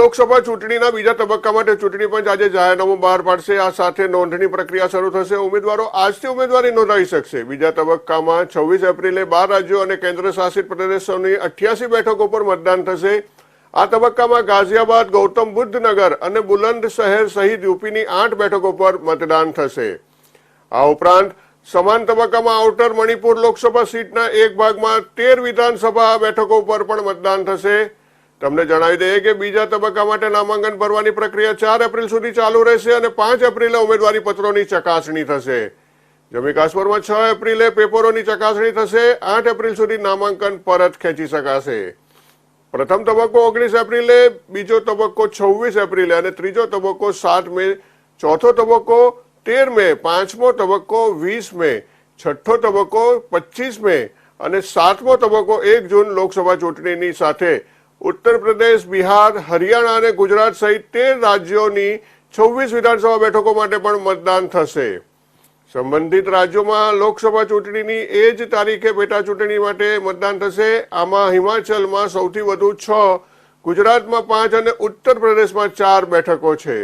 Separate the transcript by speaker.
Speaker 1: લોકસભા ચૂંટણીના બીજા તબક્કા માટે ચૂંટણી પંચ આજે જાહેરનામું બહાર પાડશે. આ સાથે નોંધણી પ્રક્રિયા શરૂ થશે. ઉમેદવારો આજથી ઉમેદવારી નોંધાવી શકશે. બીજા તબક્કામાં છવ્વીસ એપ્રિલે બાર રાજ્યો અને કેન્દ્ર શાસિત પ્રદેશોની અઠ્યાસી બેઠકો પર મતદાન થશે. આ તબક્કામાં ગાઝિયાબાદ, ગૌતમ બુદ્ધ નગર અને બુલંદ શહેર સહિત યુપીની આઠ બેઠકો પર મતદાન થશે. આ ઉપરાંત સમાન તબક્કામાં આઉટર મણિપુર લોકસભા સીટના એક ભાગમાં તેર વિધાનસભા બેઠકો પર પણ મતદાન થશે. તમને જણાવી દઈએ કે બીજા તબક્કા માટે નામાંકન ભરવાની પ્રક્રિયા ચાર એપ્રિલ સુધી ચાલુ રહેશે અને પાંચ એપ્રિલે ઉમેદવારી પત્રોની ચકાસણી થશે. જમ્મુ કાશ્મીરમાં છ એપ્રિલે પેપરોની ચકાસણી થશે. આઠ એપ્રિલ સુધી નામાંકન પરત ખેંચી શકાશે. પ્રથમ તબક્કો ઓગણીસ એપ્રિલે, બીજો તબક્કો છવ્વીસ એપ્રિલે અને ત્રીજો તબક્કો સાત મે, ચોથો તબક્કો તેર મે, પાંચમો તબક્કો વીસ મે, છઠ્ઠો તબક્કો પચીસ મે અને સાતમો તબક્કો એક જૂન લોકસભા ચૂંટણીની સાથે ઉત્તર પ્રદેશ, બિહાર, હરિયાણા અને ગુજરાત સહિત તેર રાજ્યોની છવ્વીસ વિધાનસભા બેઠકો માટે પણ મતદાન થશે. સંબંધિત રાજ્યોમાં લોકસભા ચૂંટણીની એ જ તારીખે પેટા ચૂંટણી માટે મતદાન થશે. આમાં હિમાચલમાં સૌથી વધુ છ, ગુજરાતમાં પાંચ અને ઉત્તર પ્રદેશમાં ચાર બેઠકો છે.